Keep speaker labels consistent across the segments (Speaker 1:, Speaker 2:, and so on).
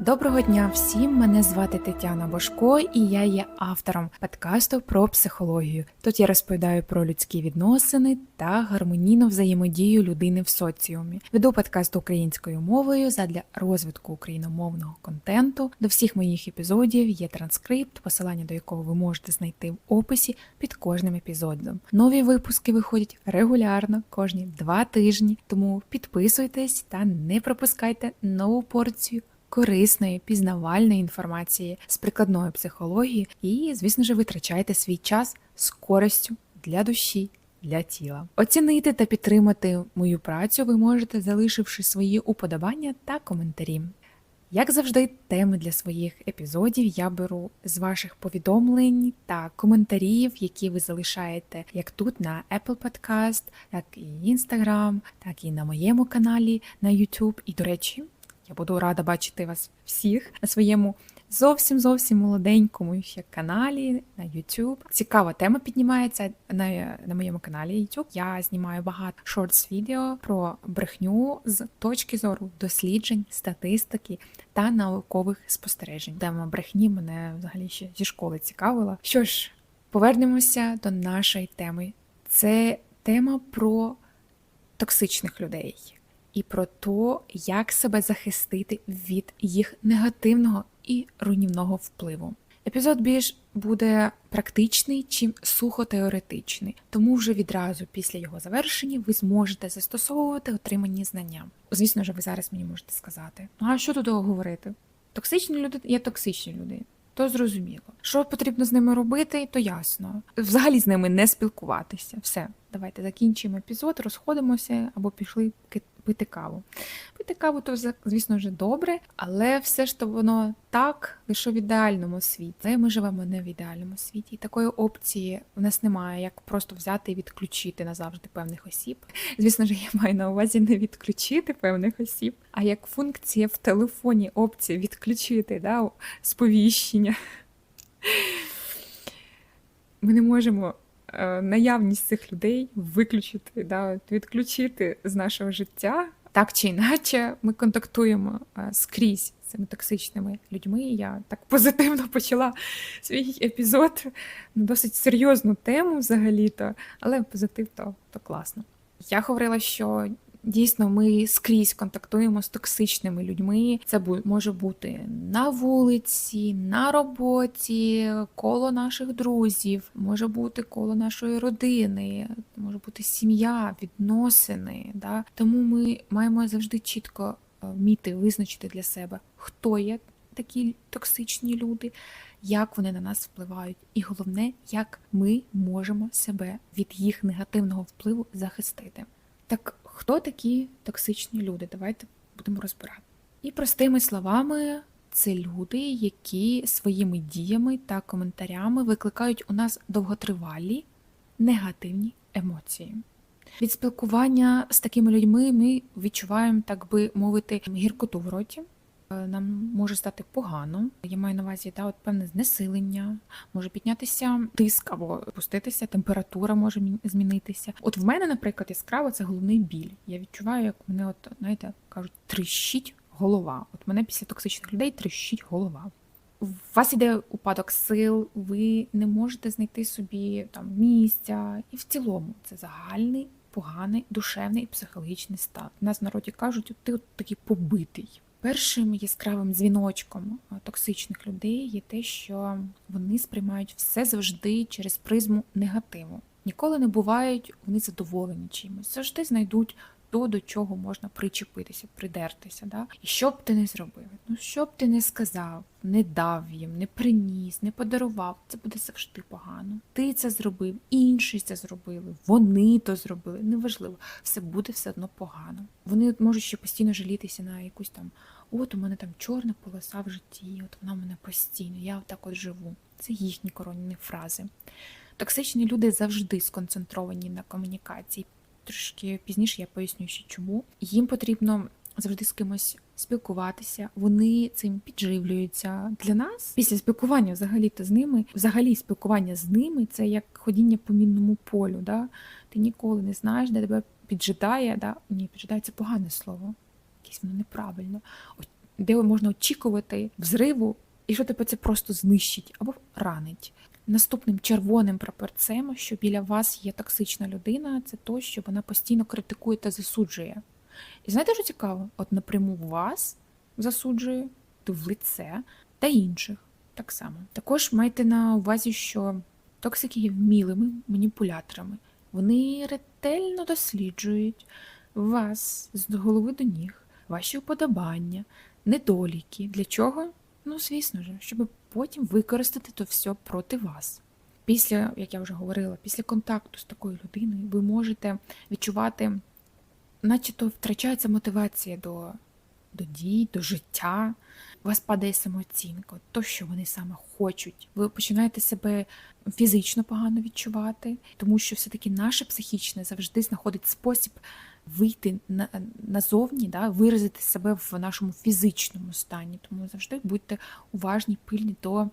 Speaker 1: Доброго дня всім! Мене звати Тетяна Бошко, і я є автором подкасту про психологію. Тут я розповідаю про людські відносини та гармонійну взаємодію людини в соціумі. Веду подкаст українською мовою задля розвитку україномовного контенту. До всіх моїх епізодів є транскрипт, посилання до якого ви можете знайти в описі під кожним епізодом. Нові випуски виходять регулярно кожні два тижні, тому підписуйтесь та не пропускайте нову порцію корисної, пізнавальної інформації з прикладної психології і, звісно ж, витрачайте свій час з користю для душі. Для тіла оцінити та підтримати мою працю ви можете, залишивши свої уподобання та коментарі. Як завжди, теми для своїх епізодів я беру з ваших повідомлень та коментарів, які ви залишаєте як тут на Apple Podcast, так і Instagram, так і на моєму каналі на YouTube. І, до речі, я буду рада бачити вас всіх на своєму зовсім зовсім молоденькому ще каналі на YouTube. Цікава тема піднімається на, на моєму каналі YouTube. Я знімаю багато шортс відео про брехню з точки зору досліджень, статистики та наукових спостережень. Тема брехні мене взагалі ще зі школи цікавила. Що ж, повернемося до нашої теми. Це тема про токсичних людей і про те, як себе захистити від їх негативного і руйнівного впливу. Епізод більш буде практичний, чим сухо теоретичний, тому вже відразу після його завершення ви зможете застосовувати отримані знання. Звісно ж, ви зараз мені можете сказати: ну а що тут говорити? Токсичні люди є токсичні люди. То зрозуміло. Що потрібно з ними робити, то ясно. Взагалі з ними не спілкуватися. Все, давайте закінчимо епізод, розходимося або пішли пити каву. Пити каву, то, звісно ж, добре, але все ж то воно так, лише в ідеальному світі. Ми живемо не в ідеальному світі. І такої опції в нас немає, як просто взяти і відключити назавжди певних осіб. Звісно ж, я маю на увазі не відключити певних осіб, а як функція в телефоні опція відключити да, сповіщення. Ми не можемо наявність цих людей виключити, да, відключити з нашого життя. Так чи інакше, ми контактуємо е, скрізь з цими токсичними людьми. Я так позитивно почала свій епізод на досить серйозну тему взагалі-то, але позитив то, то класно. Я говорила, що Дійсно, ми скрізь контактуємо з токсичними людьми. Це може бути на вулиці, на роботі, коло наших друзів, може бути коло нашої родини, може бути сім'я, відносини. Да? Тому ми маємо завжди чітко е, вміти визначити для себе, хто є такі токсичні люди, як вони на нас впливають, і головне, як ми можемо себе від їх негативного впливу захистити. Так Хто такі токсичні люди? Давайте будемо розбирати. І простими словами, це люди, які своїми діями та коментарями викликають у нас довготривалі негативні емоції. Від спілкування з такими людьми ми відчуваємо, так би мовити, гіркоту в роті. Е, нам може стати погано. Я маю на увазі да, от певне знесилення, може піднятися тиск або опуститися, температура може змінитися. От в мене, наприклад, яскраво це головний біль. Я відчуваю, як мене, от знаєте, кажуть, тріщить голова. От мене після токсичних людей тріщить голова. У вас іде упадок сил, ви не можете знайти собі там місця, і в цілому це загальний. Поганий душевний і психологічний стан. У нас в народі кажуть, ти от такий побитий. Першим яскравим дзвіночком токсичних людей є те, що вони сприймають все завжди через призму негативу. Ніколи не бувають вони задоволені чимось, завжди знайдуть то, до чого можна причепитися, придертися. Да? І що б ти не зробив? Ну що б ти не сказав, не дав їм, не приніс, не подарував, це буде завжди погано. Ти це зробив, інші це зробили, вони то зробили. Неважливо, все буде все одно погано. Вони можуть ще постійно жалітися на якусь там, от у мене там чорна полоса в житті, от вона в мене постійно, я отак от живу. Це їхні коронні фрази. Токсичні люди завжди сконцентровані на комунікації трошки пізніше я поясню, що чому. Їм потрібно завжди з кимось спілкуватися, вони цим підживлюються. Для нас після спілкування взагалі-то з ними, взагалі спілкування з ними це як ходіння по мінному полю. Да? Ти ніколи не знаєш, де тебе піджидає. Да? Ні, піджидає це погане слово, якесь воно неправильно. Де можна очікувати взриву, і що тебе це просто знищить або ранить. Наступним червоним прапорцем, що біля вас є токсична людина, це то, що вона постійно критикує та засуджує. І знаєте, що цікаво? От напряму вас засуджує, ти в лице та інших так само. Також майте на увазі, що токсики є вмілими маніпуляторами. Вони ретельно досліджують вас з голови до ніг, ваші вподобання, недоліки. Для чого? Ну, звісно ж, щоб потім використати то все проти вас. Після, як я вже говорила, після контакту з такою людиною ви можете відчувати, наче то втрачається мотивація до, до дій, до життя. У вас падає самооцінка, то, що вони саме хочуть. Ви починаєте себе фізично погано відчувати, тому що все-таки наше психічне завжди знаходить спосіб вийти на, назовні, да, виразити себе в нашому фізичному стані. Тому завжди будьте уважні, пильні до, е,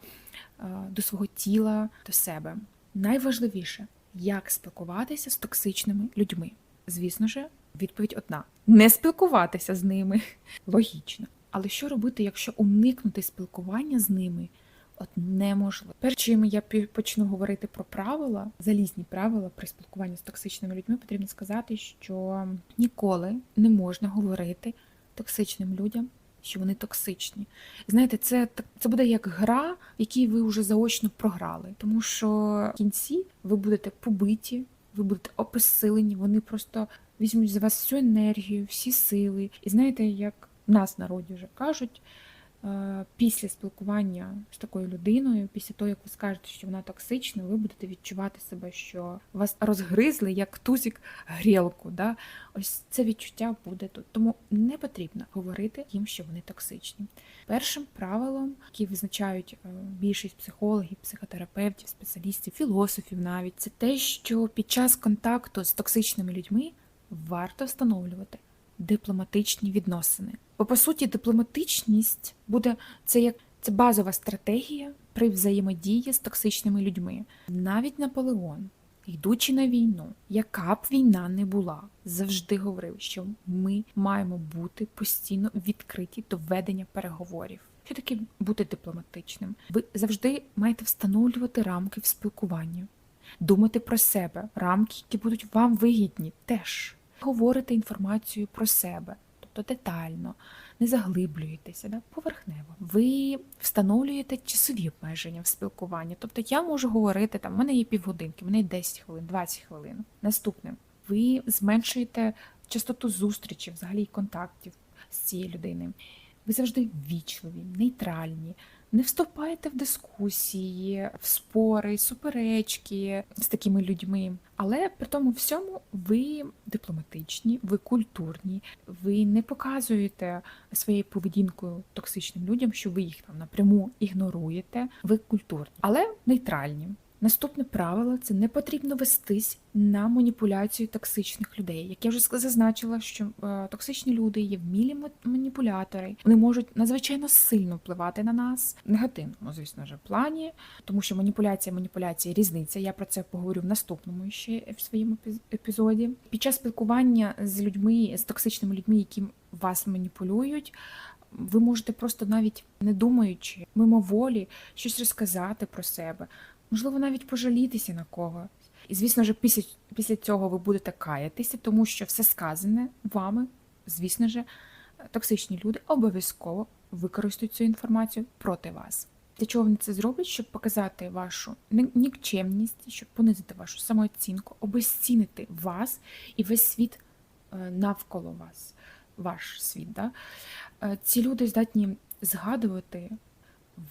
Speaker 1: до свого тіла, до себе. Найважливіше, як спілкуватися з токсичними людьми. Звісно ж, відповідь одна: не спілкуватися з ними. Логічно. Але що робити, якщо уникнути спілкування з ними от неможливо? Перш чим я почну говорити про правила, залізні правила при спілкуванні з токсичними людьми, потрібно сказати, що ніколи не можна говорити токсичним людям, що вони токсичні. Знаєте, це це буде як гра, в якій ви вже заочно програли, тому що в кінці ви будете побиті, ви будете опосилені, вони просто візьмуть з вас всю енергію, всі сили. І знаєте, як нас народі вже кажуть, після спілкування з такою людиною, після того, як ви скажете, що вона токсична, ви будете відчувати себе, що вас розгризли як тузик грілку. Да? Ось це відчуття буде тут. Тому не потрібно говорити їм, що вони токсичні. Першим правилом, яке визначають е, більшість психологів, психотерапевтів, спеціалістів, філософів навіть, це те, що під час контакту з токсичними людьми варто встановлювати дипломатичні відносини. Бо по суті, дипломатичність буде це як це базова стратегія при взаємодії з токсичними людьми. Навіть Наполеон, йдучи на війну, яка б війна не була, завжди говорив, що ми маємо бути постійно відкриті до ведення переговорів. Що таке бути дипломатичним? Ви завжди маєте встановлювати рамки в спілкуванні, думати про себе, рамки, які будуть вам вигідні, теж говорите інформацію про себе, тобто детально, не заглиблюєтеся, да? поверхнево. Ви встановлюєте часові обмеження в спілкуванні. Тобто я можу говорити, там, в мене є півгодинки, в мене є 10 хвилин, 20 хвилин. Наступне, ви зменшуєте частоту зустрічі, взагалі контактів з цією людиною. Ви завжди ввічливі, нейтральні, не вступайте в дискусії, в спори, суперечки з такими людьми. Але при тому всьому ви дипломатичні, ви культурні, ви не показуєте своєю поведінкою токсичним людям, що ви їх там напряму ігноруєте. Ви культурні, але нейтральні. Наступне правило це не потрібно вестись на маніпуляцію токсичних людей. Як я вже зазначила, що е, токсичні люди є вмілі ма- маніпулятори, вони можуть надзвичайно сильно впливати на нас в негативному, звісно ж, плані, тому що маніпуляція, маніпуляція різниця. Я про це поговорю в наступному ще в своєму епіз- епізоді. Під час спілкування з людьми, з токсичними людьми, які вас маніпулюють. Ви можете просто навіть не думаючи, мимоволі щось розказати про себе, можливо, навіть пожалітися на когось. І, звісно ж, після, після цього ви будете каятися, тому що все сказане вами, звісно ж, токсичні люди обов'язково використають цю інформацію проти вас. Для чого вони це зроблять? Щоб показати вашу ні- нікчемність, щоб понизити вашу самооцінку, обезцінити вас і весь світ е, навколо вас, ваш світ. Да? Е, Ці люди здатні згадувати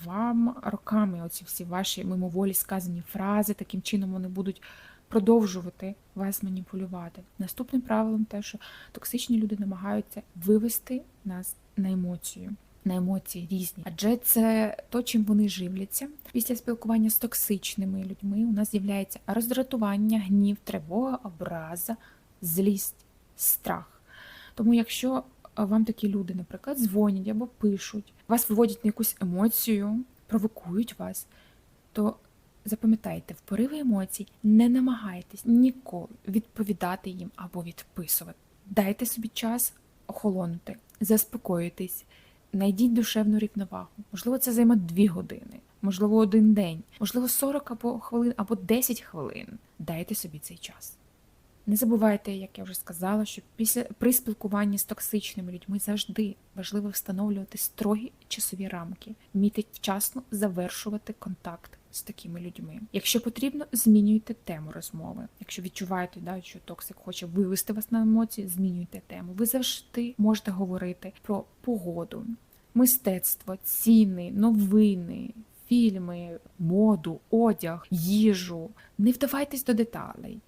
Speaker 1: вам роками оці всі ваші мимоволі сказані фрази, таким чином вони будуть продовжувати вас маніпулювати. Наступним правилом те, що токсичні люди намагаються вивести нас на емоцію. На емоції різні, адже це то, чим вони живляться. Після спілкування з токсичними людьми у нас з'являється роздратування, гнів, тривога, образа, злість, страх. Тому, якщо вам такі люди, наприклад, дзвонять або пишуть, вас виводять на якусь емоцію, провокують вас, то запам'ятайте, в пориви емоцій не намагайтесь ніколи відповідати їм або відписувати. Дайте собі час охолонути, заспокоїтись, Найдіть душевну рівновагу. Можливо, це займе 2 години, можливо, один день, можливо, 40 або хвилин, або 10 хвилин. Дайте собі цей час. Не забувайте, як я вже сказала, що після при спілкуванні з токсичними людьми завжди важливо встановлювати строгі часові рамки, вміти вчасно завершувати контакт з такими людьми. Якщо потрібно, змінюйте тему розмови. Якщо відчуваєте, да, що токсик хоче вивести вас на емоції, змінюйте тему. Ви завжди можете говорити про погоду, мистецтво, ціни, новини. Фільми, моду, одяг, їжу. Не вдавайтесь до деталей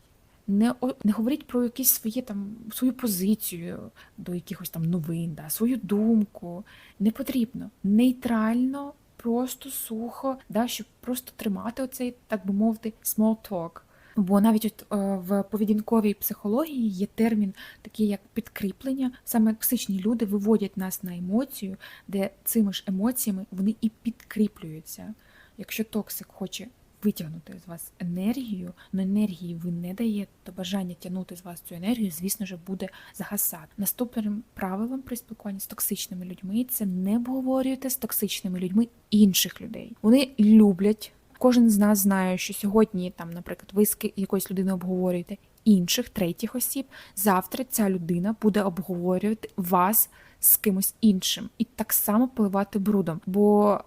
Speaker 1: не не говоріть про якісь свої там свою позицію до якихось там новин, да, свою думку. Не потрібно. Нейтрально, просто сухо, да, щоб просто тримати оцей, так би мовити, small talk. Бо навіть от, е, в поведінковій психології є термін такий як підкріплення. Саме токсичні люди виводять нас на емоцію, де цими ж емоціями вони і підкріплюються. Якщо токсик хоче витягнути з вас енергію, але енергії ви не даєте, то бажання тягнути з вас цю енергію, звісно ж, буде загасати. Наступним правилом при спілкуванні з токсичними людьми це не обговорюйте з токсичними людьми інших людей. Вони люблять. Кожен з нас знає, що сьогодні, там, наприклад, ви з якоюсь людиною обговорюєте інших третіх осіб. Завтра ця людина буде обговорювати вас з кимось іншим і так само впливати брудом, бо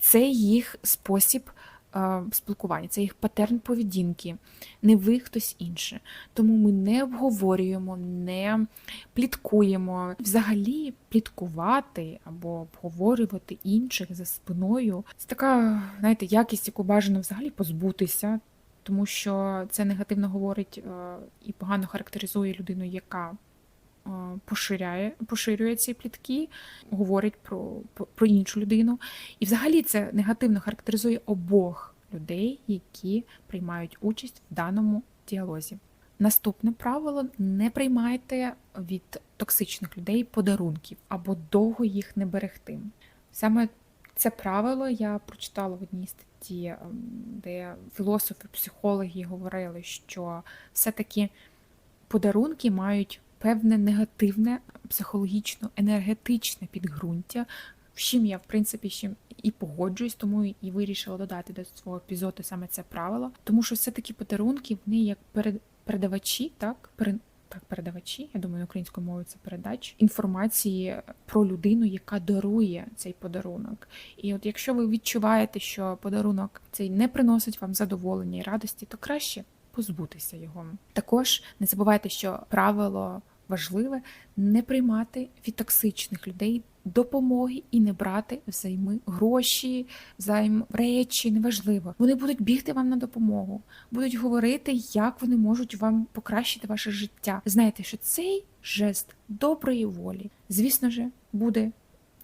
Speaker 1: це їх спосіб спілкування, це їх патерн поведінки, не ви хтось інше. Тому ми не обговорюємо, не пліткуємо. Взагалі, пліткувати або обговорювати інших за спиною це така, знаєте, якість, яку бажано взагалі позбутися. Тому що це негативно говорить е, і погано характеризує людину, яка е, поширяє, поширює ці плітки, говорить про, про, про іншу людину. І взагалі це негативно характеризує обох людей, які приймають участь в даному діалозі. Наступне правило: не приймайте від токсичних людей подарунків або довго їх не берегти. Саме це правило я прочитала в одній статті, ем, де філософи, психологи говорили, що все-таки подарунки мають певне негативне психологічно-енергетичне підґрунтя, з чим я, в принципі, чим і погоджуюсь, тому і вирішила додати до свого епізоду саме це правило. Тому що все-таки подарунки, вони як перед- передавачі, так, так, передавачі, я думаю, українською мовою це передач інформації про людину, яка дарує цей подарунок. І от якщо ви відчуваєте, що подарунок цей не приносить вам задоволення і радості, то краще позбутися його. Також не забувайте, що правило важливе не приймати від токсичних людей допомоги і не брати взайми гроші, взайм речі, неважливо. Вони будуть бігти вам на допомогу, будуть говорити, як вони можуть вам покращити ваше життя. Знаєте, що цей жест доброї волі, звісно ж, буде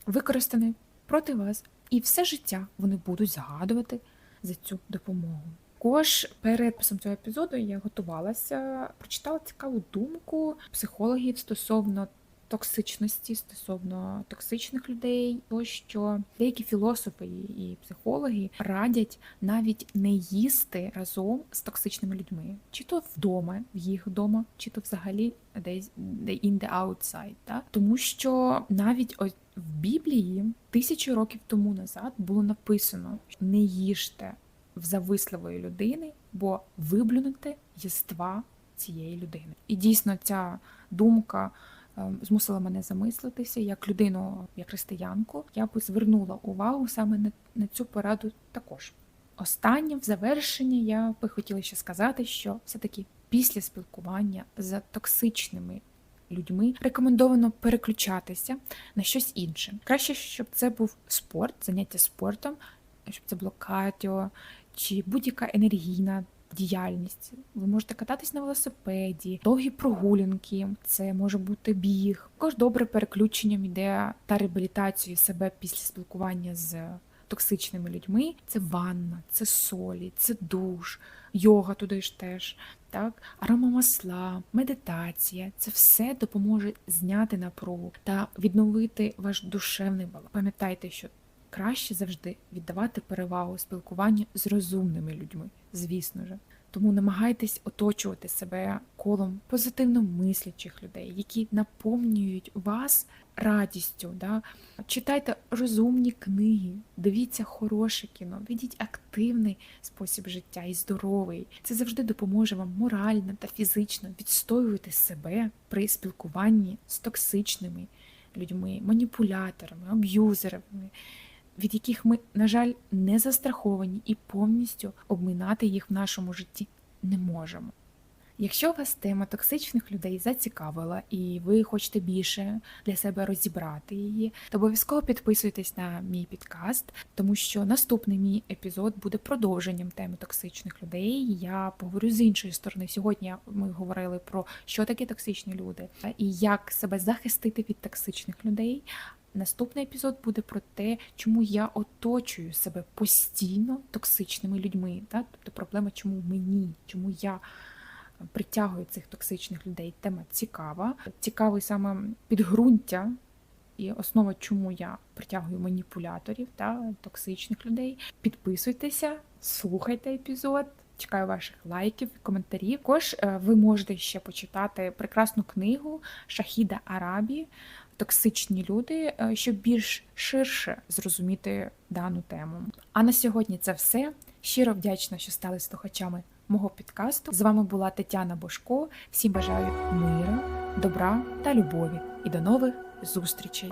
Speaker 1: використаний проти вас, і все життя вони будуть згадувати за цю допомогу. Також перед цього епізоду я готувалася, прочитала цікаву думку психологів стосовно токсичності, стосовно токсичних людей, то що деякі філософи і психологи радять навіть не їсти разом з токсичними людьми, чи то вдома, в їх вдома, чи то взагалі десь the outside, та? тому що навіть в Біблії тисячі років тому назад було написано, що не їжте в зависливої людини, бо виблюнете єства цієї людини. І дійсно ця думка е, змусила мене замислитися як людину, як християнку. Я би звернула увагу саме на, на цю пораду також. Останнє в завершенні я би хотіла ще сказати, що все-таки після спілкування з токсичними людьми рекомендовано переключатися на щось інше. Краще, щоб це був спорт, заняття спортом, щоб це було кардіо чи будь-яка енергійна діяльність. Ви можете кататись на велосипеді, довгі прогулянки, це може бути біг. Також добре переключенням іде та реабілітацією себе після спілкування з токсичними людьми. Це ванна, це солі, це душ, йога туди ж теж. Так, аромамасла, медитація це все допоможе зняти напругу та відновити ваш душевний баланс. Пам'ятайте, що краще завжди віддавати перевагу спілкуванню з розумними людьми, звісно ж. Тому намагайтесь оточувати себе колом позитивно мислячих людей, які наповнюють вас радістю. Да? Читайте розумні книги, дивіться хороше кіно, ведіть активний спосіб життя і здоровий. Це завжди допоможе вам морально та фізично відстоювати себе при спілкуванні з токсичними людьми, маніпуляторами, аб'юзерами, від яких ми, на жаль, не застраховані і повністю обминати їх в нашому житті не можемо. Якщо вас тема токсичних людей зацікавила і ви хочете більше для себе розібрати її, то обов'язково підписуйтесь на мій підкаст, тому що наступний мій епізод буде продовженням теми токсичних людей. Я поговорю з іншої сторони. Сьогодні ми говорили про що таке токсичні люди і як себе захистити від токсичних людей. Наступний епізод буде про те, чому я оточую себе постійно токсичними людьми. Так? Тобто проблема, чому мені, чому я притягую цих токсичних людей. Тема цікава. Цікавий саме підґрунтя і основа, чому я притягую маніпуляторів та токсичних людей. Підписуйтеся, слухайте епізод. Чекаю ваших лайків, коментарів. Також е, ви можете ще почитати прекрасну книгу Шахіда Арабі Токсичні люди, е, щоб більш ширше зрозуміти дану тему. А на сьогодні це все. Щиро вдячна, що стали слухачами мого підкасту. З вами була Тетяна Бошко. Всім бажаю миру, добра та любові. І до нових зустрічей!